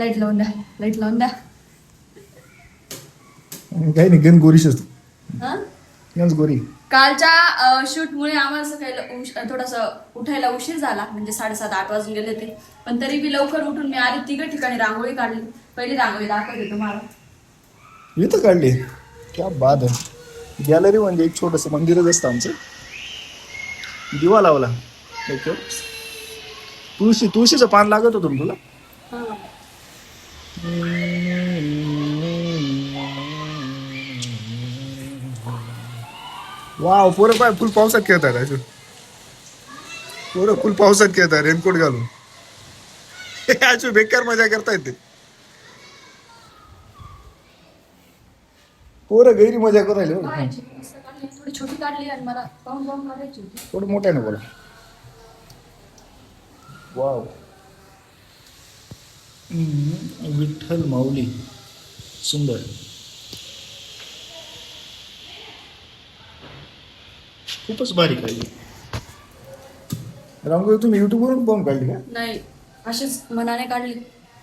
Light लावून द्या light लावून द्या काही नाही गण गोरीश असतो हा? गंज गोरी. कालच्या शूटमुळे आम्हाला सकाळी थोडंसं उठायला उशीर झाला. म्हणजे साडेसात आठ वाजून गेले ते पण तरी बी लवकर उठून मी आधी तिघ ठिकाणी रांगोळी काढली. पहिली रांगोळी दाखवते तुम्हाला इथं काढली? क्या बाद गॅलरी म्हणजे एक छोटस मंदिरच असतं आमचं. दिवा लावला. ओके तुळशी तुळशीचं पान लागत होतं ना तुला. वाव पोरं पाय फुल पावसात खेळतात अजून पोरं फुल पावसात खेळतात रेनकोट घालून अजून बेकार मजा करतायत ते पोरं गैरी मजा करू राहिले बरं. काढायची. मस्त काढली. थोडी छोटी काढली आणि मला पाहून पाहून काढायची होती थोडं मोठ्याने बोला वाव विठ्ठल माऊली सुंदर. खूपच भारी काढली रामगोळी तुम्ही युट्यूबवरून पाहून काढली का? नाही अशीच मनाने काढली.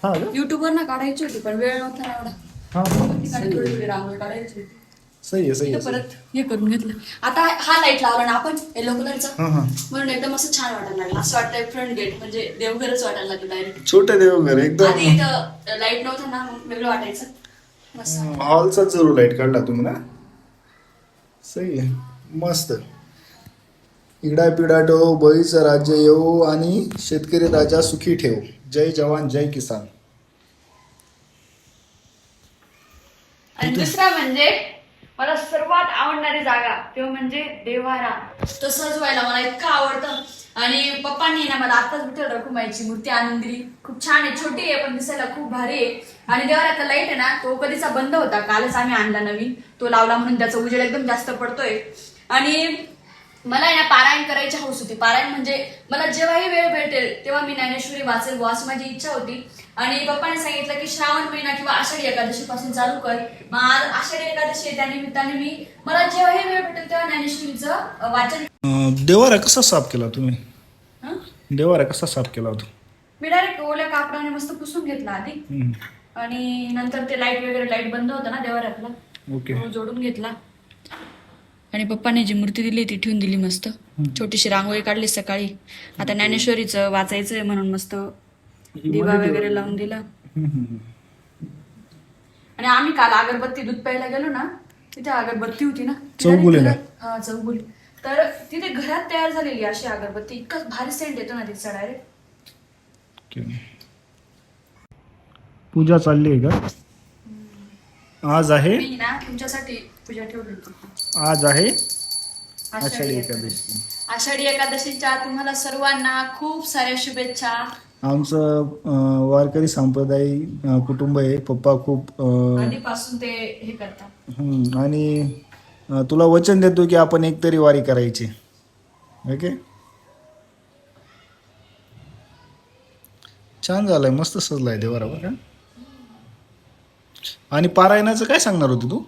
हा का? युट्यूबवर ना काढायची होती पण वेळ नव्हता एवढा. हा हा. थोडी रांगोळी काढायची होती. सही आहे सही आहे सही. परत हे करून घेतलं. आता हा लाइट लावला ना आपण येलो कलरचा हा हा. म्हणून एकदम असं छान वाटायला लागलं. असं वाटतंय फ्रंट गेट म्हणजे देवघरच वाटायला लागलं डायरेक्ट छोटे देवघर आधी एकदम इथं लाइट नव्हतं ना मग वेगळं वाटायचं. मस्त. हॉलचा जरूर लाइट काढला तुम्ही ना. सही आहे. मस्त. इडा पिडाटो बळीचं राज्य येऊ आणि शेतकरी राजा सुखी ठेव. जय जवान जय किसान. आणि दुसरा म्हणजे मला सर्वात आवडणारी जागा तो म्हणजे देवारा तो सजवायला मला इतकं आवडतं. आणि पप्पांनी ना मला आताच विठ्ठल रखुमाईची मूर्ती आणून दिली. खूप छान आहे छोटी आहे पण दिसायला खूप भारी आहे. आणि देवाऱ्याचा लाइट आहे ना तो कधीचा बंद होता. कालच आम्ही आणला नवीन. तो लावला म्हणून त्याचा उजेड एकदम जास्त पडतोय. आणि मला आहे ना पारायण करायची हौस होती. पारायण म्हणजे मला जेव्हाही वेळ भेटेल तेव्हा मी ज्ञानेश्वरी वाचेल बुवा माझी इच्छा होती. आणि पप्पाने सांगितलं की श्रावण महिना किंवा आषाढी एकादशी पासून चालू कर. मग आज आषाढी एकादशी त्या निमित्ताने मी मला जेव्हाही वेळ भेटेल तेव्हा ज्ञानेश्वरीचं वाचन देवारा कसा साफ केला तुम्ही? हं? देवारा कसा साफ केला होता? मी डायरेक्ट ओल्या कापडाने मस्त पुसून घेतला आधी. आणि नंतर ते लाइट वगैरे लाइट बंद होतं ना देवाऱ्यातला. ओके. तो जोडून घेतला. आणि पप्पाने जी मूर्ती दिली ती ठेवून दिली मस्त. छोटीशी रांगोळी काढली सकाळी. आता ज्ञानेश्वरीचं वाचायचंय म्हणून मस्त दिवा वगैरे लावून दिला. आणि आम्ही काल अगरबत्ती दूध प्यायला गेलो ना तिथे अगरबत्ती होती ना ती चौगुले ना? direct घरात- हा चौगुली. तर तिथे घरात तयार झालेली अशी अगरबत्ती इतका भारी सेंट येतो ना तिचा डायरेक्ट ओके. पूजा चालली आहे का? आज आहे? मी ना तुमच्यासाठी पूजा ठेवली होती. आज आहे? आषाढी एकादशी. आषाढी एकादशीच्या तुम्हाला सर्वांना खूप साऱ्या शुभेच्छा. आमचं वारकरी संप्रदाय कुटुंब आहे. पप्पा खूप अं, आधीपासून ते हे करतात. हम्म, आणि अं, तुला वचन देतो की आपण एकतरी वारी करायची. ओके? छान झालंय. मस्त सजलाय देवारा बरं का? आणि पारायणाचं काय सांगणार होती तू?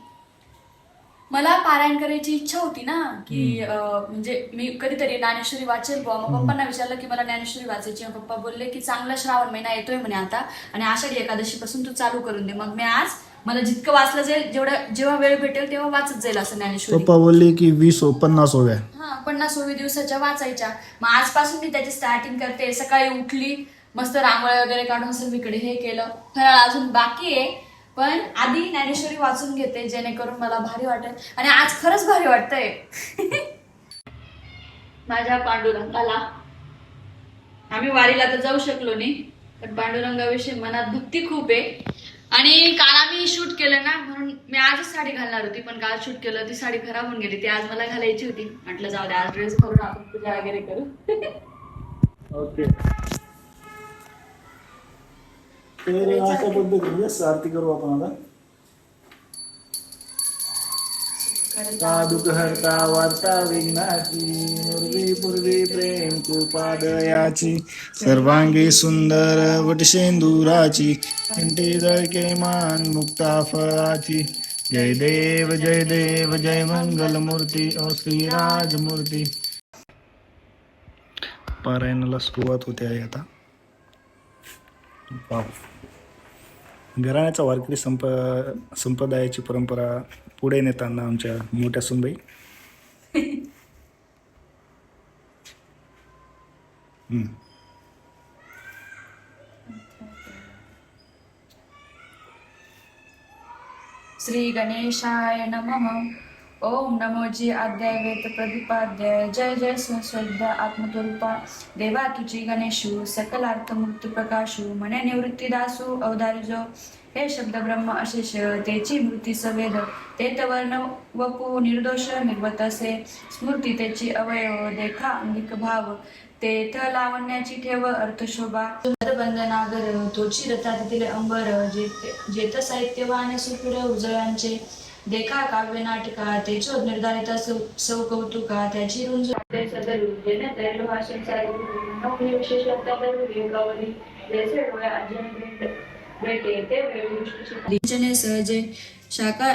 पारायण करायची इच्छा होती ना की अं, म्हणजे मी कधीतरी ज्ञानेश्वरी वाचेल बुवा. मग पप्पांना विचारलं की मला ज्ञानेश्वरी वाचायची मग पप्पा बोलले की चांगला श्रावण महिना येतोय म्हणे आता. आणि आषाढी एकादशी पासून तू चालू करून दे. मग मी आज मला जितकं वाचलं जाईल जेवढं जेव्हा वेळ भेटेल तेव्हा वाचत जाईल असं ज्ञानेश्वरी. पप्पा बोलले की वीस हो पन्नास होव्या. हा पन्नासोवी दिवसाच्या वाचायच्या. मग आजपासून मी त्याची स्टार्टिंग करते. सकाळी उठली मस्त रांगोळ्या वगैरे काढून सर्वीकडे हे केलं. फराळ अजून बाकी आहे. पण आधी ज्ञानेश्वरी वाचून घेते जेणेकरून मला भारी वाटेल. आणि आज खरंच भारी वाटतंय. माझ्या पांडुरंगाला. आम्ही वारीला तर जाऊ शकलो नाही पण पांडुरंगाविषयी मनात भक्ती खूप आहे. आणि काल आम्ही शूट केलं ना म्हणून मी आजच साडी घालणार होती पण काल शूट केलं ती साडी खराब होऊन गेली ती आज मला घालायची होती. म्हटलं जाऊ दे आज ड्रेस करून आपण पूजा वगैरे करू. ओके तर अशा पद्धतीने आरती करू आपण आता दुःखहर्ता वार्ता विघ्नाची पूर्वी पूर्वी प्रेम कृपादयाची सर्वांगी सुंदर वटशेंदुराची कंठी जळके मान मुक्ता फळाची जय देव जय देव जय मंगल मूर्ती ओ श्रीराज मूर्ती पारायणाला सुरुवात होते आहे आता घराण्याचा वारकरी संप संप्रदायाची परंपरा पुढे नेताना आमच्या मोठ्या सुनबाई. श्री गणेशाय नमः. ओम नमोजी अध्याय वेद प्रतिपाद्य जय जय स्वस्वद्य आत्मतुरूपा। देवा तुझी गणेशू सकलार्थ मृत्यू प्रकाशू मने निवृत्ती दासू अवधारिजो हे शब्द ब्रह्म अशेष तेची मृती सवेद तेत वर्ण वपू निर्दोष निर्वत असे। स्मृती त्याची अवयव देखा अंगिक भाव तेथ लावण्याची ठेव अर्थशोभा। बंदनागर तोची रथातील अंबर जेत जेत साहित्यवान सुपुर उजळांचे। દેખા કાવ્ય નાટકા તેજો નિર્ધારિત સૌ કૌતુકા તેજી રુંજ સદરુ જેને તેરલો આશન સારું નોકરી વિશેષ અંતરનું વિવેકાવલી જેસે રોય અજન ભેટે તે મેળવી સહજે શાકા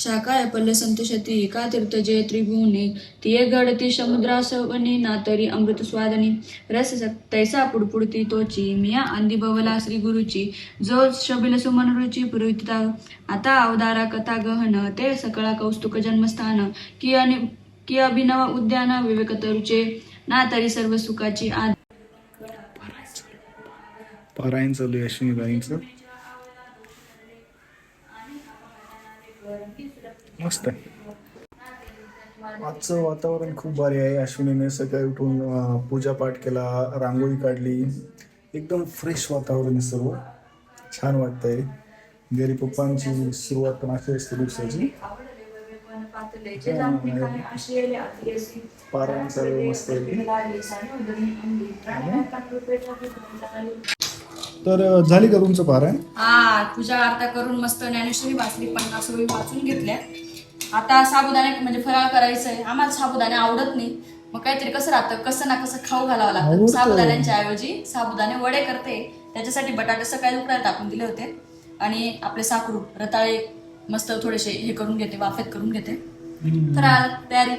शाकाय पल्ल संतोषती एका तीर्थ जय त्रिभुवनी तिये गडती समुद्रासवनी नातरी अमृत स्वादनी रस तैसा पुडपुडती तोची मिया अंदी बवला श्री गुरुची। जो शबिल सुमन रुची पुरविता आता अवदारा कथा गहन ते सकळा कौस्तुक जन्मस्थान। कि अनि कि अभिनव उद्यान विवेक तरुचे ना तरी सर्व सुखाची आद पारायण चालू आहे. अश्विनीबाईंचं मस्त आहे. आजचं वातावरण खूप भारी आहे. अश्विनीने सकाळी उठून अं, पूजापाठ केला रांगोळी काढली. एकदम फ्रेश वातावरण आहे सर्व. छान वाटतंय. घरी पप्पांची सुरुवात पण अशी असते दिवसाची. पारायण मस्त आहे तर झाली का तुमचं पारायण? हा पूजा आरता करून मस्त ज्ञानेश्वरी वाचली पन्नास वाचून घेतल्या. आता साबुदाणे म्हणजे फराळ करायचं आहे आम्हाला साबुदाणे आवडत नाही. मग काहीतरी कसं राहतं? कसं ना कसं खाऊ घालावं लागतं. साबुदाण्यांच्या ऐवजी साबुदाणे वडे करते. त्याच्यासाठी बटाटे सकाळी उकडायला टाकून दिले होते. आणि आपले साखरू रताळे मस्त थोडेसे हे करून घेते वाफेत करून घेते. फराळ तयारी.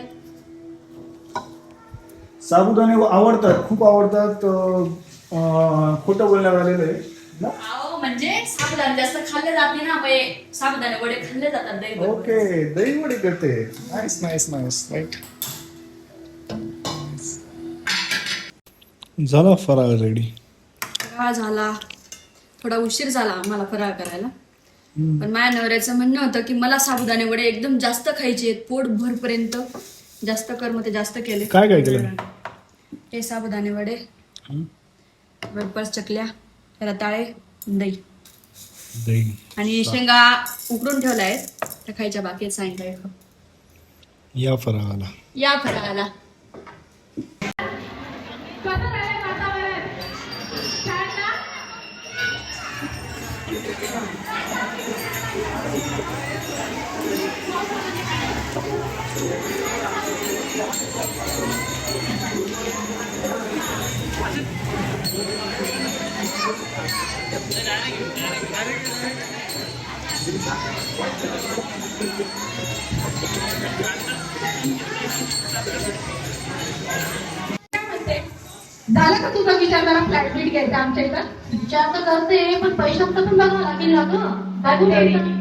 साबुदाणे आवडतात खूप आवडतात. खोटं बोलण्यात आलेलं आहे. ना म्हणजे साबुदाणे जास्त खाल्ले जात नाही ना मग साबुदाणे वडे खाल्ले जातात दही बरोबर. ओके दही वडे करते. नाईस नाईस नाईस राईट झाला फराळ रेडी फराळ झाला. थोडा उशीर झाला आम्हाला फराळ करायला. पण माझ्या नवऱ्याचं म्हणणं होतं की मला साबुदाणे वडे एकदम जास्त खायचे आहेत पोट भरपर्यंत जास्त कर मग ते जास्त केले. काय काय केलं? हे साबुदाणे वडे. बरोबर चकल्या रताळे दही. दही. आणि शेंगा उकडून ठेवल्या. आहेत त्या खायच्या बाकी आहेत सायंकाळी खाऊ. या फराळाला. या फराळाला. झालं का तुझा विचार जरा फ्लॅट बीट घ्यायचा आमच्या इथं? विचार तर करते पण पैशांचं पण बघावं लागेल ना गं.